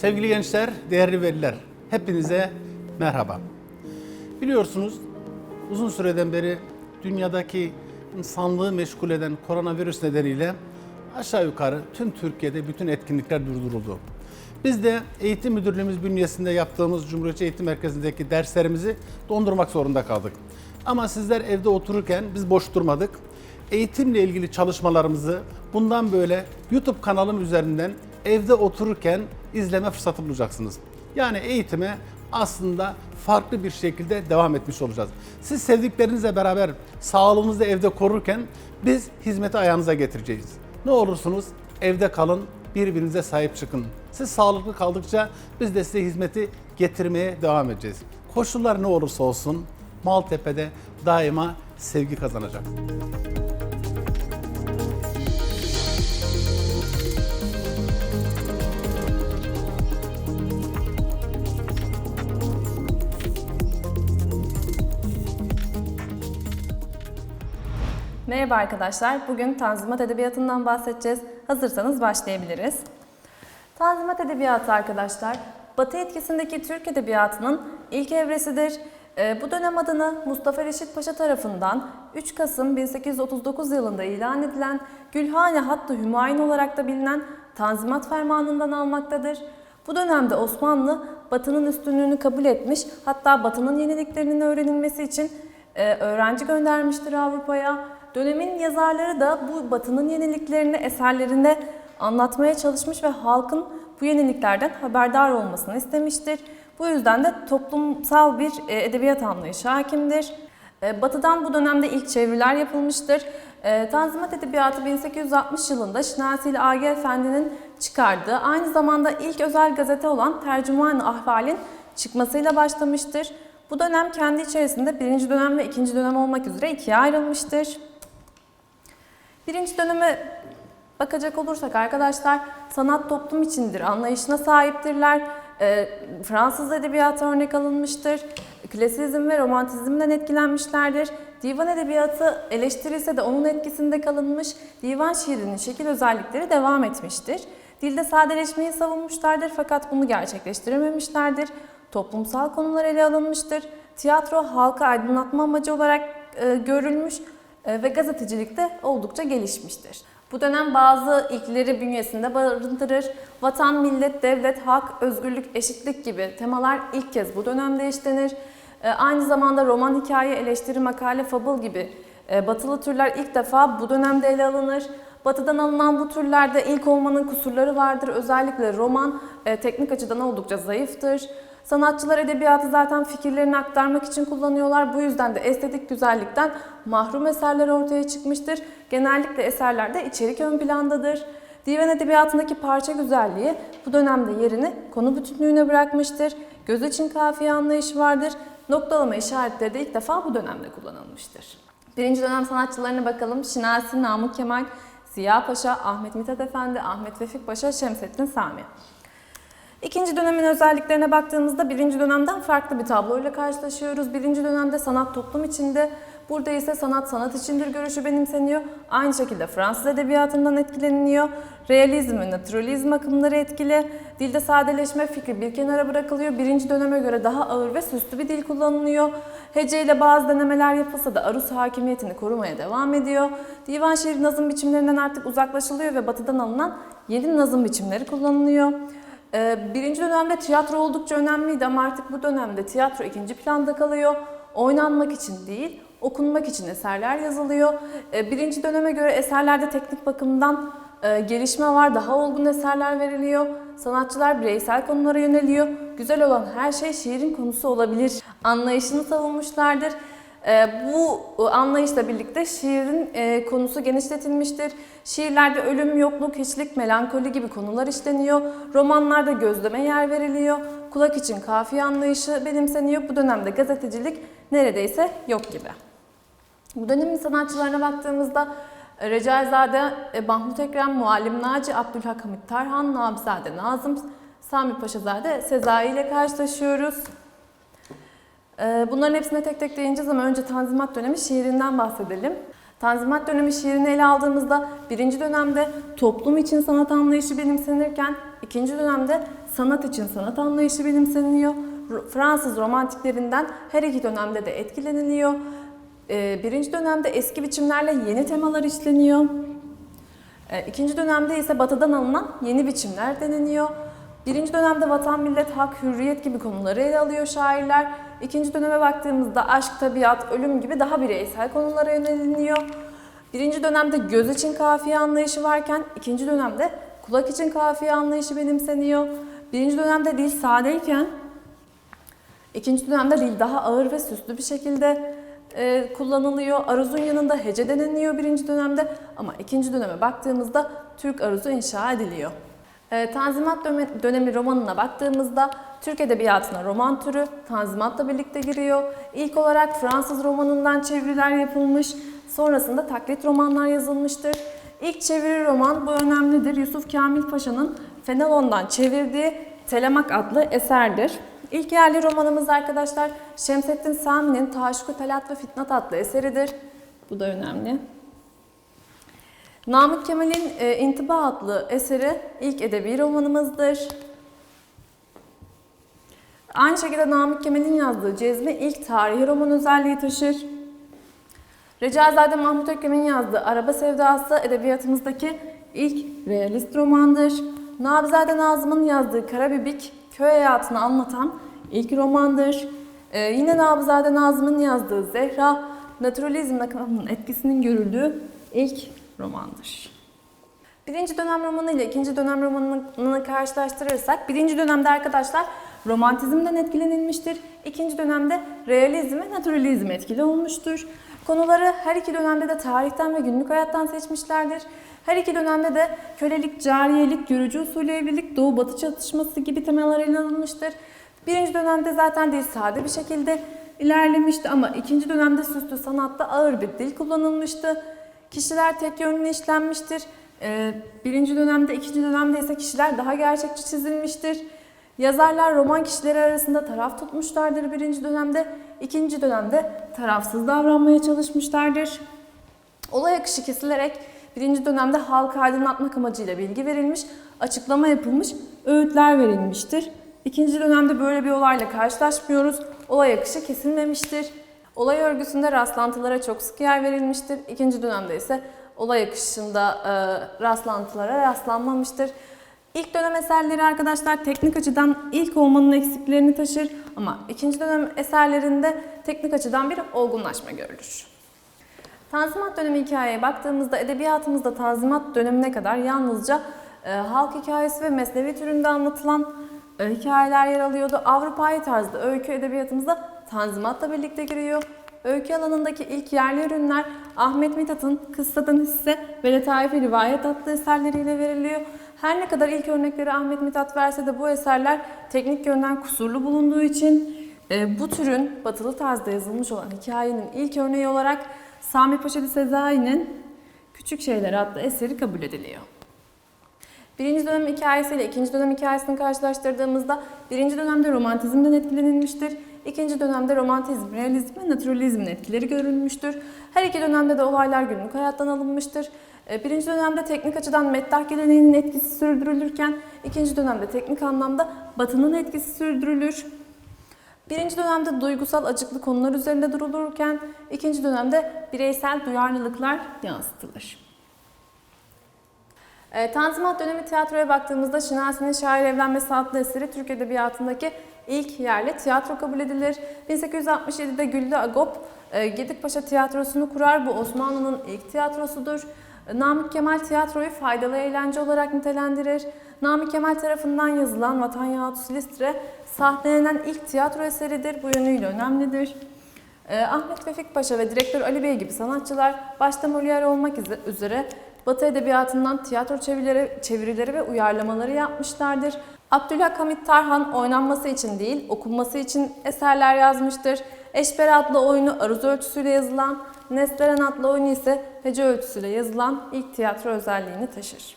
Sevgili gençler, değerli veliler, hepinize merhaba. Biliyorsunuz uzun süreden beri dünyadaki insanlığı meşgul eden koronavirüs nedeniyle aşağı yukarı tüm Türkiye'de bütün etkinlikler durduruldu. Biz de eğitim müdürlüğümüz bünyesinde yaptığımız Cumhuriyetçi Eğitim Merkezi'ndeki derslerimizi dondurmak zorunda kaldık. Ama sizler evde otururken biz boş durmadık. Eğitimle ilgili çalışmalarımızı bundan böyle YouTube kanalım üzerinden evde otururken izleme fırsatı bulacaksınız. Yani eğitime aslında farklı bir şekilde devam etmiş olacağız. Siz sevdiklerinizle beraber sağlığınızı evde korurken biz hizmeti ayağınıza getireceğiz. Ne olursunuz evde kalın, birbirinize sahip çıkın. Siz sağlıklı kaldıkça biz de size hizmeti getirmeye devam edeceğiz. Koşullar ne olursa olsun Maltepe'de daima sevgi kazanacak. Merhaba arkadaşlar. Bugün Tanzimat Edebiyatı'ndan bahsedeceğiz. Hazırsanız başlayabiliriz. Tanzimat Edebiyatı arkadaşlar, Batı etkisindeki Türk Edebiyatı'nın ilk evresidir. Ee, Bu dönem adını Mustafa Reşit Paşa tarafından 3 Kasım 1839 yılında ilan edilen Gülhane Hattı Hümayun olarak da bilinen Tanzimat Fermanı'ndan almaktadır. Bu dönemde Osmanlı Batı'nın üstünlüğünü kabul etmiş, hatta Batı'nın yeniliklerinin öğrenilmesi için e, öğrenci göndermiştir Avrupa'ya. Dönemin yazarları da bu Batı'nın yeniliklerini eserlerinde anlatmaya çalışmış ve halkın bu yeniliklerden haberdar olmasını istemiştir. Bu yüzden de toplumsal bir e, edebiyat anlayışı hakimdir. E, Batı'dan bu dönemde ilk çeviriler yapılmıştır. E, Tanzimat Edebiyatı 1860 yılında Şinasi ile Agi Efendi'nin çıkardığı, aynı zamanda ilk özel gazete olan Tercüman-ı Ahval'in çıkmasıyla başlamıştır. Bu dönem kendi içerisinde birinci dönem ve ikinci dönem olmak üzere ikiye ayrılmıştır. Birinci döneme bakacak olursak arkadaşlar sanat toplum içindir anlayışına sahiptirler. Ee, Fransız edebiyatı örnek alınmıştır. Klasizm ve romantizmden etkilenmişlerdir. Divan edebiyatı eleştirilse de onun etkisinde kalınmış. Divan şiirinin şekil özellikleri devam etmiştir. Dilde sadeleşmeyi savunmuşlardır fakat bunu gerçekleştirememişlerdir. Toplumsal konular ele alınmıştır. Tiyatro halka aydınlatma amacı olarak e, görülmüş ve gazetecilikte oldukça gelişmiştir. Bu dönem bazı ilkleri bünyesinde barındırır. Vatan, millet, devlet, hak, özgürlük, eşitlik gibi temalar ilk kez bu dönemde işlenir. E, Aynı zamanda roman, hikaye, eleştiri, makale, fable gibi e, batılı türler ilk defa bu dönemde ele alınır. Batıdan alınan bu türlerde ilk olmanın kusurları vardır. Özellikle roman e, teknik açıdan oldukça zayıftır. Sanatçılar edebiyatı zaten fikirlerini aktarmak için kullanıyorlar. Bu yüzden de estetik güzellikten mahrum eserler ortaya çıkmıştır. Genellikle eserlerde içerik ön plandadır. Divan edebiyatındaki parça güzelliği bu dönemde yerini konu bütünlüğüne bırakmıştır. Göz için kafiye anlayışı vardır. Noktalama işaretleri de ilk defa bu dönemde kullanılmıştır. Birinci dönem sanatçılarına bakalım. Şinasi, Namık Kemal, Ziya Paşa, Ahmet Mithat Efendi, Ahmet Vefik Paşa, Şemsettin Sami. İkinci dönemin özelliklerine baktığımızda birinci dönemden farklı bir tabloyla karşılaşıyoruz. Birinci dönemde sanat toplum içinde, burada ise sanat sanat içindir görüşü benimseniyor. Aynı şekilde Fransız edebiyatından etkileniliyor. Realizm ve naturalizm akımları etkili. Dilde sadeleşme fikri bir kenara bırakılıyor. Birinci döneme göre daha ağır ve süslü bir dil kullanılıyor. Hece ile bazı denemeler yapılsa da aruz hakimiyetini korumaya devam ediyor. Divan şiir nazım biçimlerinden artık uzaklaşılıyor ve batıdan alınan yeni nazım biçimleri kullanılıyor. Ee, Birinci dönemde tiyatro oldukça önemliydi ama artık bu dönemde tiyatro ikinci planda kalıyor. Oynanmak için değil, okunmak için eserler yazılıyor. Ee, Birinci döneme göre eserlerde teknik bakımdan e, gelişme var, daha olgun eserler veriliyor. Sanatçılar bireysel konulara yöneliyor. Güzel olan her şey şiirin konusu olabilir. Anlayışını savunmuşlardır. Ee, Bu anlayışla birlikte şiirin e, konusu genişletilmiştir. Şiirlerde ölüm, yokluk, hiçlik, melankoli gibi konular işleniyor. Romanlarda gözleme yer veriliyor. Kulak için kafiye anlayışı benimseniyor. Bu dönemde gazetecilik neredeyse yok gibi. Bu dönemin sanatçılarına baktığımızda e, Recaizade, e, Mahmut Ekrem, Muallim Naci, Abdülhak Hamit Tarhan, Nabizade Nazım, Sami Paşazade, Sezai ile karşılaşıyoruz. Ee, Bunların hepsine tek tek değineceğiz ama önce Tanzimat dönemi şiirinden bahsedelim. Tanzimat dönemi şiirini ele aldığımızda birinci dönemde toplum için sanat anlayışı benimsenirken ikinci dönemde sanat için sanat anlayışı benimseniyor. Fransız romantiklerinden her iki dönemde de etkileniliyor. Ee, Birinci dönemde eski biçimlerle yeni temalar işleniyor. Ee, İkinci dönemde ise batıdan alınan yeni biçimler deneniyor. Birinci dönemde vatan, millet, hak, hürriyet gibi konuları ele alıyor şairler. İkinci döneme baktığımızda aşk, tabiat, ölüm gibi daha bireysel konulara yöneliniyor. Birinci dönemde göz için kafiye anlayışı varken ikinci dönemde kulak için kafiye anlayışı benimseniyor. Birinci dönemde dil sadeyken ikinci dönemde dil daha ağır ve süslü bir şekilde e, kullanılıyor. Aruzun yanında hece deneniyor birinci dönemde ama ikinci döneme baktığımızda Türk aruzu inşa ediliyor. E, Tanzimat dönemi romanına baktığımızda Türk Edebiyatı'na roman türü Tanzimat'la birlikte giriyor. İlk olarak Fransız romanından çeviriler yapılmış, sonrasında taklit romanlar yazılmıştır. İlk çeviri roman bu önemlidir. Yusuf Kamil Paşa'nın Fenelon'dan çevirdiği Telemak adlı eserdir. İlk yerli romanımız arkadaşlar Şemsettin Sami'nin Taşku Talat ve Fitnat adlı eseridir. Bu da önemli. Namık Kemal'in e, İntiba adlı eseri ilk edebi romanımızdır. Aynı şekilde Namık Kemal'in yazdığı Cezmi ilk tarihi roman özelliği taşır. Recaizade Mahmut Ökem'in yazdığı Araba Sevdası edebiyatımızdaki ilk realist romandır. Nabizade Nazım'ın yazdığı Karabibik köy hayatını anlatan ilk romandır. Ee, yine Nabizade Nazım'ın yazdığı Zehra naturalizm akımının etkisinin görüldüğü ilk romandır. Birinci dönem romanı ile ikinci dönem romanını karşılaştırırsak birinci dönemde arkadaşlar romantizmden etkilenilmiştir. İkinci dönemde realizm ve naturalizm etkili olmuştur. Konuları her iki dönemde de tarihten ve günlük hayattan seçmişlerdir. Her iki dönemde de kölelik, cariyelik, görücü usulü evlilik, doğu batı çatışması gibi temalar ele alınmıştır. Birinci dönemde zaten dil sade bir şekilde ilerlemişti ama ikinci dönemde süslü sanatta ağır bir dil kullanılmıştı. Kişiler tek yönlü işlenmiştir. Ee, birinci dönemde, ikinci dönemde ise kişiler daha gerçekçi çizilmiştir. Yazarlar roman kişileri arasında taraf tutmuşlardır birinci dönemde, ikinci dönemde tarafsız davranmaya çalışmışlardır. Olay akışı kesilerek birinci dönemde halkı aydınlatmak amacıyla bilgi verilmiş, açıklama yapılmış, öğütler verilmiştir. İkinci dönemde böyle bir olayla karşılaşmıyoruz. Olay akışı kesilmemiştir. Olay örgüsünde rastlantılara çok sık yer verilmiştir. İkinci dönemde ise olay akışında e, rastlantılara rastlanmamıştır. İlk dönem eserleri arkadaşlar teknik açıdan ilk olmanın eksiklerini taşır ama ikinci dönem eserlerinde teknik açıdan bir olgunlaşma görülür. Tanzimat dönemi hikayeye baktığımızda edebiyatımızda Tanzimat dönemine kadar yalnızca e, halk hikayesi ve mesnevi türünde anlatılan hikayeler yer alıyordu. Avrupa'yı tarzda öykü edebiyatımıza Tanzimat'la birlikte giriyor. Öykü alanındaki ilk yerli ürünler Ahmet Mithat'ın Kıssadan Hisse ve Letaifi Rivayet adlı eserleriyle veriliyor. Her ne kadar ilk örnekleri Ahmet Mithat verse de bu eserler teknik yönden kusurlu bulunduğu için e, bu türün batılı tarzda yazılmış olan hikayenin ilk örneği olarak Sami Paşa Sezai'nin Küçük Şeyler adlı eseri kabul ediliyor. Birinci dönem hikayesiyle ikinci dönem hikayesini karşılaştırdığımızda birinci dönemde romantizmden etkilenilmiştir. İkinci dönemde romantizm, realizm ve naturalizmin etkileri görülmüştür. Her iki dönemde de olaylar günlük hayattan alınmıştır. E, Birinci dönemde teknik açıdan meddah geleneğinin etkisi sürdürülürken ikinci dönemde teknik anlamda batının etkisi sürdürülür. Birinci dönemde duygusal acıklı konular üzerinde durulurken ikinci dönemde bireysel duyarlılıklar yansıtılır. E, Tanzimat dönemi tiyatroya baktığımızda Şinasi'nin Şair Evlenmesi adlı eseri Türk Edebiyatı'ndaki ilk yerli tiyatro kabul edilir. 1867'de Güllü Agop e, Gedikpaşa Tiyatrosu'nu kurar. Bu Osmanlı'nın ilk tiyatrosudur. E, Namık Kemal tiyatroyu faydalı eğlence olarak nitelendirir. Namık Kemal tarafından yazılan Vatan Yahut Silistre sahnelenen ilk tiyatro eseridir. Bu yönüyle önemlidir. Ee, Ahmet Vefik Paşa ve direktör Ali Bey gibi sanatçılar başta Molière olmak üzere Batı edebiyatından tiyatro çevirileri, çevirileri ve uyarlamaları yapmışlardır. Abdülhamit Tarhan oynanması için değil, okunması için eserler yazmıştır. Eşber adlı oyunu aruz ölçüsüyle yazılan, Nesteren adlı oyunu ise hece ölçüsüyle yazılan ilk tiyatro özelliğini taşır.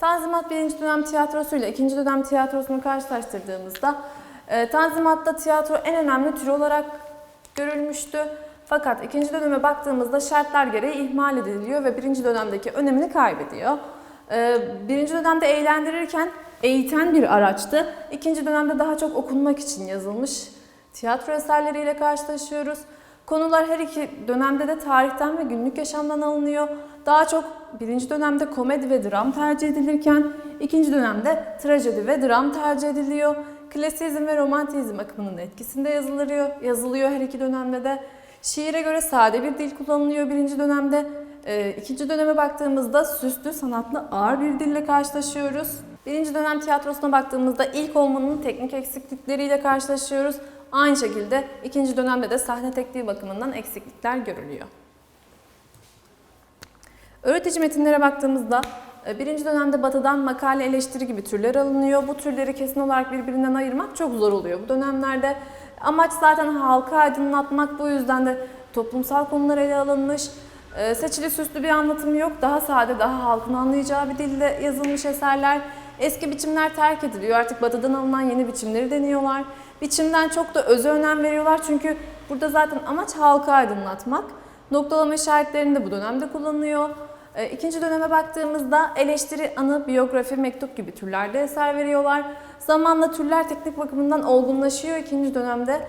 Tanzimat 1. dönem tiyatrosu ile 2. dönem tiyatrosunu karşılaştırdığımızda e, Tanzimat'ta tiyatro en önemli tür olarak görülmüştü. Fakat ikinci döneme baktığımızda şartlar gereği ihmal ediliyor ve birinci dönemdeki önemini kaybediyor. Ee, birinci dönemde eğlendirirken eğiten bir araçtı. İkinci dönemde daha çok okunmak için yazılmış tiyatro eserleriyle karşılaşıyoruz. Konular her iki dönemde de tarihten ve günlük yaşamdan alınıyor. Daha çok birinci dönemde komedi ve dram tercih edilirken ikinci dönemde trajedi ve dram tercih ediliyor. Klasizm ve romantizm akımının etkisinde yazılıyor, yazılıyor her iki dönemde de. Şiire göre sade bir dil kullanılıyor birinci dönemde. Ee, ikinci döneme baktığımızda süslü, sanatlı, ağır bir dille karşılaşıyoruz. Birinci dönem tiyatrosuna baktığımızda ilk olmanın teknik eksiklikleriyle karşılaşıyoruz. Aynı şekilde ikinci dönemde de sahne tekniği bakımından eksiklikler görülüyor. Öğretici metinlere baktığımızda e, birinci dönemde batıdan makale eleştiri gibi türler alınıyor. Bu türleri kesin olarak birbirinden ayırmak çok zor oluyor bu dönemlerde. Amaç zaten halka aydınlatmak bu yüzden de toplumsal konular ele alınmış. E, Seçili süslü bir anlatım yok. Daha sade, daha halkın anlayacağı bir dilde yazılmış eserler. Eski biçimler terk ediliyor. Artık batıdan alınan yeni biçimleri deniyorlar. Biçimden çok da öze önem veriyorlar. Çünkü burada zaten amaç halka aydınlatmak. Noktalama işaretlerini de bu dönemde kullanılıyor. E, İkinci döneme baktığımızda eleştiri, anı, biyografi, mektup gibi türlerde eser veriyorlar. Zamanla türler teknik bakımından olgunlaşıyor ikinci dönemde.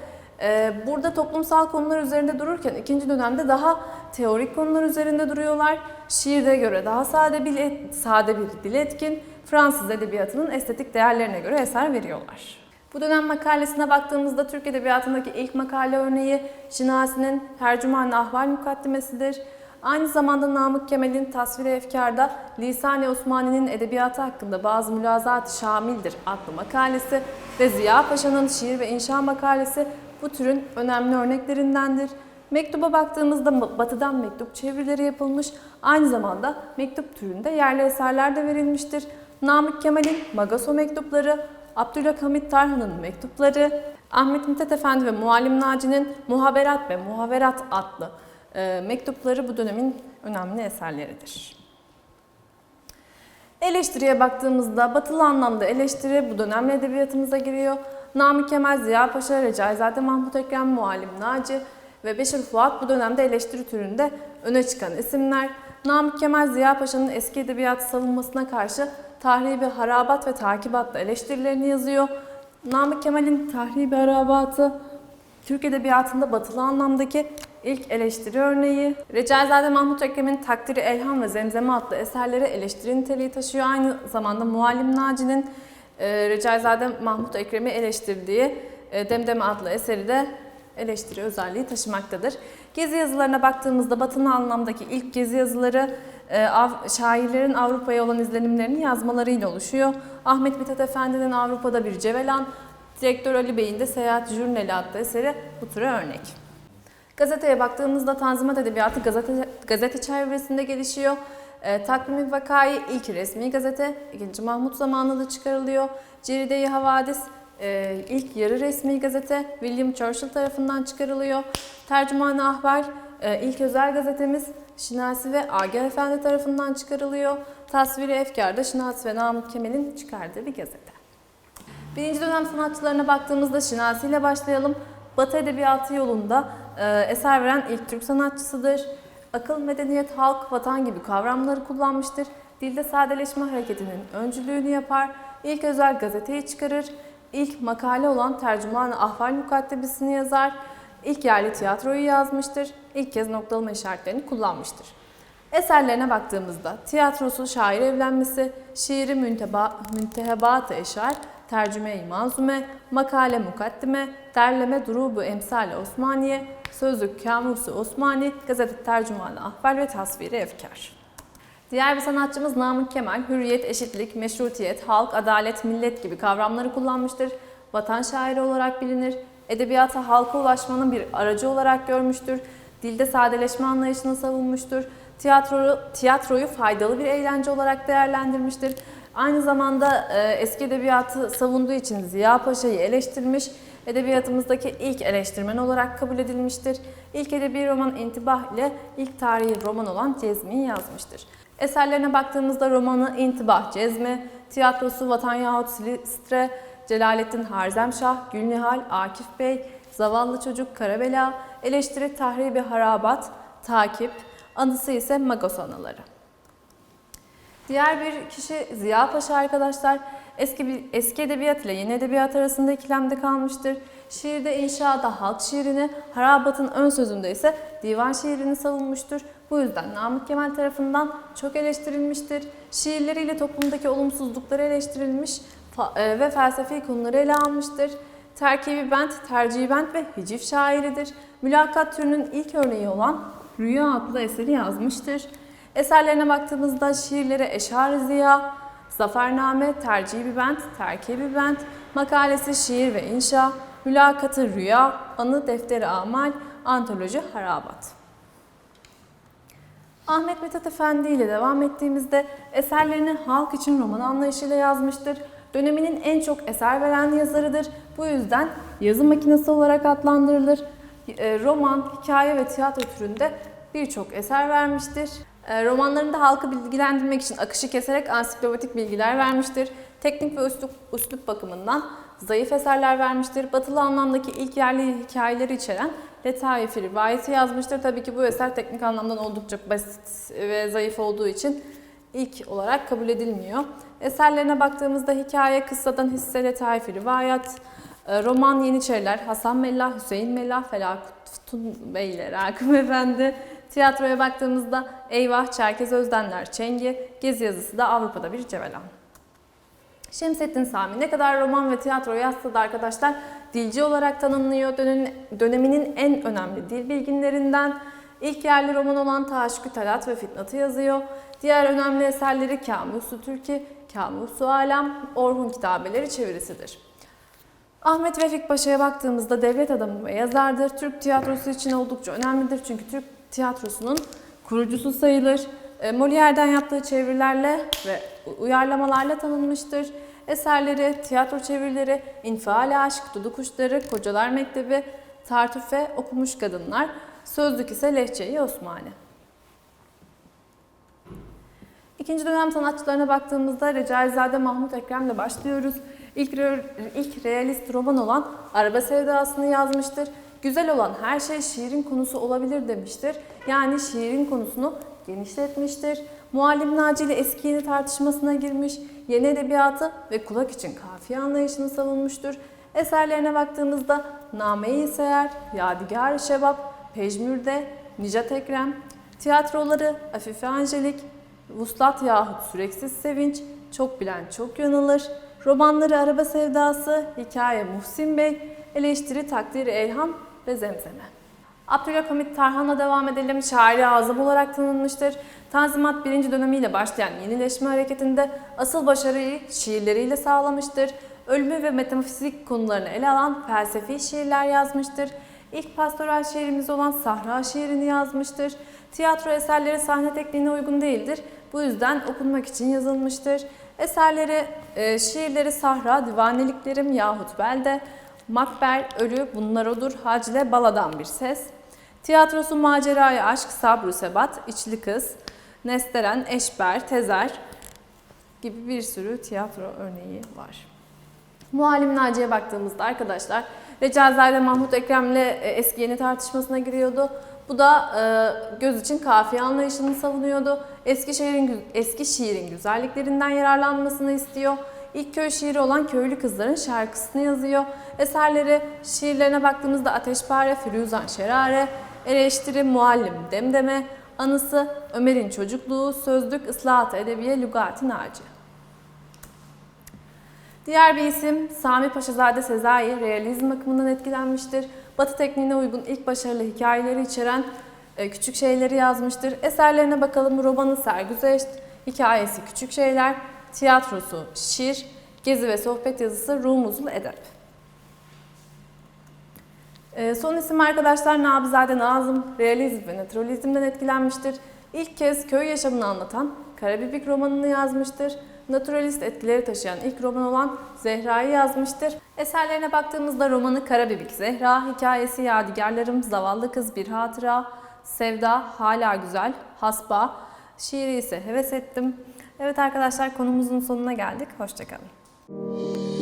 E, Burada toplumsal konular üzerinde dururken ikinci dönemde daha teorik konular üzerinde duruyorlar. Şiirde göre daha sade bir, sade bir dil etkin, Fransız edebiyatının estetik değerlerine göre eser veriyorlar. Bu dönem makalesine baktığımızda Türk Edebiyatı'ndaki ilk makale örneği Şinasi'nin Tercüman Ahval Mukaddimesidir. Aynı zamanda Namık Kemal'in Tasvir-i Efkar'da Lisan-ı Osmani'nin edebiyatı hakkında bazı mülazat-ı şamildir adlı makalesi ve Ziya Paşa'nın şiir ve inşa makalesi bu türün önemli örneklerindendir. Mektuba baktığımızda batıdan mektup çevirileri yapılmış, aynı zamanda mektup türünde yerli eserler de verilmiştir. Namık Kemal'in Magaso mektupları, Abdülhamit Tarhan'ın mektupları, Ahmet Mithat Efendi ve Muallim Naci'nin Muhaberat ve Muhaberat adlı mektupları bu dönemin önemli eserleridir. Eleştiriye baktığımızda batılı anlamda eleştiri bu dönemle edebiyatımıza giriyor. Namık Kemal, Ziya Paşa, Recaizade Mahmut Ekrem, Muallim Naci ve Beşir Fuat bu dönemde eleştiri türünde öne çıkan isimler. Namık Kemal, Ziya Paşa'nın eski edebiyatı savunmasına karşı tahribi harabat ve takibatla eleştirilerini yazıyor. Namık Kemal'in tahribi harabatı Türk Edebiyatı'nda batılı anlamdaki ilk eleştiri örneği. Recaizade Mahmut Ekrem'in Takdiri Elham ve Zemzeme adlı eserleri eleştiri niteliği taşıyor. Aynı zamanda Muallim Naci'nin e, Recaizade Mahmut Ekrem'i eleştirdiği e, Demdeme adlı eseri de eleştiri özelliği taşımaktadır. Gezi yazılarına baktığımızda batılı anlamdaki ilk gezi yazıları e, şairlerin Avrupa'ya olan izlenimlerini yazmalarıyla oluşuyor. Ahmet Mithat Efendi'nin Avrupa'da bir Cevelan, Direktör Ali Bey'in de Seyahat Jurnali adlı eseri bu türe örnek. Gazeteye baktığımızda Tanzimat Edebiyatı gazete, gazete çevresinde gelişiyor. E, Takvim-i Vakayı ilk resmi gazete, 2. Mahmut zamanında çıkarılıyor. Ceride-i Havadis e, ilk yarı resmi gazete, William Churchill tarafından çıkarılıyor. Tercüman-ı Ahval e, ilk özel gazetemiz Şinasi ve Agah Efendi tarafından çıkarılıyor. Tasviri Efkar'da Şinasi ve Namık Kemal'in çıkardığı bir gazete. Birinci dönem sanatçılarına baktığımızda Şinasi ile başlayalım. Batı Edebiyatı yolunda e, eser veren ilk Türk sanatçısıdır. Akıl, medeniyet, halk, vatan gibi kavramları kullanmıştır. Dilde sadeleşme hareketinin öncülüğünü yapar. İlk özel gazeteyi çıkarır. İlk makale olan Tercüman-ı Ahval Mukaddebisini yazar. İlk yerli tiyatroyu yazmıştır. İlk kez noktalama işaretlerini kullanmıştır. Eserlerine baktığımızda tiyatrosu şair evlenmesi, şiiri münteba, müntehebat-ı tercüme-i manzume, makale mukaddime, derleme durubu emsali Osmaniye, sözlük kamusu Osmani, gazete tercümanı ahval ve tasviri efkar. Diğer bir sanatçımız Namık Kemal, hürriyet, eşitlik, meşrutiyet, halk, adalet, millet gibi kavramları kullanmıştır. Vatan şairi olarak bilinir. Edebiyata halka ulaşmanın bir aracı olarak görmüştür. Dilde sadeleşme anlayışını savunmuştur. Tiyatro, tiyatroyu faydalı bir eğlence olarak değerlendirmiştir. Aynı zamanda e, eski edebiyatı savunduğu için Ziya Paşa'yı eleştirmiş, edebiyatımızdaki ilk eleştirmen olarak kabul edilmiştir. İlk edebi roman İntibah ile ilk tarihi roman olan Cezmi'yi yazmıştır. Eserlerine baktığımızda romanı İntibah Cezmi, tiyatrosu Vatan yahut Silistre, Celalettin Harzemşah, Gülnihal, Akif Bey, Zavallı Çocuk, Karabela, eleştiri tahribi harabat, takip, anısı ise Magos anıları. Diğer bir kişi Ziya Paşa arkadaşlar. Eski bir, eski edebiyat ile yeni edebiyat arasında ikilemde kalmıştır. Şiirde inşaada halk şiirini, Harabat'ın ön sözünde ise divan şiirini savunmuştur. Bu yüzden Namık Kemal tarafından çok eleştirilmiştir. Şiirleriyle toplumdaki olumsuzlukları eleştirilmiş e, ve felsefi konuları ele almıştır. Terkibi bent, tercihi bent ve hicif şairidir. Mülakat türünün ilk örneği olan Rüya adlı eseri yazmıştır. Eserlerine baktığımızda şiirleri Eşar Ziya, Zafername, Tercibi Bent, Terkibi Bent, makalesi Şiir ve İnşa, Mülakatı Rüya, Anı Defteri Amal, Antoloji Harabat. Ahmet Mithat Efendi ile devam ettiğimizde eserlerini halk için roman anlayışıyla yazmıştır. Döneminin en çok eser veren yazarıdır. Bu yüzden yazı makinesi olarak adlandırılır. E, Roman, hikaye ve tiyatro türünde birçok eser vermiştir. E, Romanlarında halkı bilgilendirmek için akışı keserek ansiklopedik bilgiler vermiştir. Teknik ve üslup, üslup bakımından zayıf eserler vermiştir. Batılı anlamdaki ilk yerli hikayeleri içeren Letaif-i Rivayeti yazmıştır. Tabii ki bu eser teknik anlamdan oldukça basit ve zayıf olduğu için ilk olarak kabul edilmiyor. Eserlerine baktığımızda hikaye, kıssadan hisse, Letaif-i Rivayet, e, roman Yeniçeriler, Hasan Mellah, Hüseyin Mellah, Felakutun Beyler, Hakim Efendi. Tiyatroya baktığımızda Eyvah, Çerkez Özdenler, Çengi, Gezi yazısı da Avrupa'da bir cevelan. Şemsettin Sami ne kadar roman ve tiyatro yazsa da arkadaşlar dilci olarak. Dönemin, döneminin en önemli dil bilginlerinden. İlk yerli roman olan Taşkü Talat ve Fitnat'ı yazıyor. Diğer önemli eserleri Kamusu Türki, Kamusu Alem, Orhun kitabeleri çevirisidir. Ahmet Vefik Paşa'ya baktığımızda devlet adamı ve yazardır. Türk tiyatrosu için oldukça önemlidir çünkü Türk tiyatrosunun kurucusu sayılır. E, Molière'den yaptığı çevirilerle ve uyarlamalarla tanınmıştır. Eserleri, tiyatro çevirileri, İnfial Aşk, Dudu Kuşları, Kocalar Mektebi, Tartüfe, Okumuş Kadınlar, Sözlük ise Lehçe-i Osmani. İkinci dönem sanatçılarına baktığımızda Recaizade Mahmut Ekrem'le başlıyoruz. İlk, ilk realist roman olan Araba Sevdası'nı yazmıştır. Güzel olan her şey şiirin konusu olabilir demiştir. Yani şiirin konusunu genişletmiştir. Muallim Naci ile eski yeni tartışmasına girmiş, yeni edebiyatı ve kulak için kafiye anlayışını savunmuştur. Eserlerine baktığımızda Name-i Seher, Yadigar-ı Şebap, Pejmürde, Nicat Ekrem, tiyatroları Afife Angelik, Vuslat yahut Süreksiz Sevinç, Çok Bilen Çok Yanılır, romanları Araba Sevdası, Hikaye Muhsin Bey, Eleştiri Takdiri Elham ve Zemzeme. Abdülhamit Tarhan'la devam edelim. Şairi azam olarak tanınmıştır. Tanzimat birinci dönemiyle başlayan yenileşme hareketinde asıl başarıyı şiirleriyle sağlamıştır. Ölümü ve metafizik konularını ele alan felsefi şiirler yazmıştır. İlk pastoral şiirimiz olan Sahra şiirini yazmıştır. Tiyatro eserleri sahne tekniğine uygun değildir. Bu yüzden okunmak için yazılmıştır. Eserleri, e, şiirleri Sahra, Divaneliklerim yahut Belde, Makber, Ölü, Bunlar Odur, Hacle, Baladan bir ses. Tiyatrosu Maceraya Aşk, Sabru Sebat, İçli Kız, Nesteren, Eşber, Tezer gibi bir sürü tiyatro örneği var. Muallim Naci'ye baktığımızda arkadaşlar Recaizade Mahmut Ekrem'le e, eski yeni tartışmasına giriyordu. Bu da e, göz için kafiye anlayışını savunuyordu. Eski şiirin, eski şiirin güzelliklerinden yararlanmasını istiyor. İlk köy şiiri olan Köylü Kızların şarkısını yazıyor. Eserleri şiirlerine baktığımızda Ateşpare, Firuzan Şerare, Eleştiri, Muallim Demdeme, Anısı, Ömer'in Çocukluğu, Sözlük, Islahat Edebiye, Lügati Naci. Diğer bir isim Sami Paşazade Sezai realizm akımından etkilenmiştir. Batı tekniğine uygun ilk başarılı hikayeleri içeren e, küçük şeyleri yazmıştır. Eserlerine bakalım. Romanı Sergüzeşt, hikayesi Küçük Şeyler, tiyatrosu Şiir, gezi ve sohbet yazısı Rumuzlu Edep. E, Son isim arkadaşlar Nabizade Nazım, realizm ve naturalizmden etkilenmiştir. İlk kez köy yaşamını anlatan Karabibik romanını yazmıştır. Naturalist etkileri taşıyan ilk roman olan Zehra'yı yazmıştır. Eserlerine baktığımızda romanı Karabibik Zehra, hikayesi Yadigarlarım, Zavallı Kız Bir Hatıra, Sevda, Hala Güzel, Hasba, şiiri ise Heves Ettim. Evet arkadaşlar konumuzun sonuna geldik. Hoşçakalın.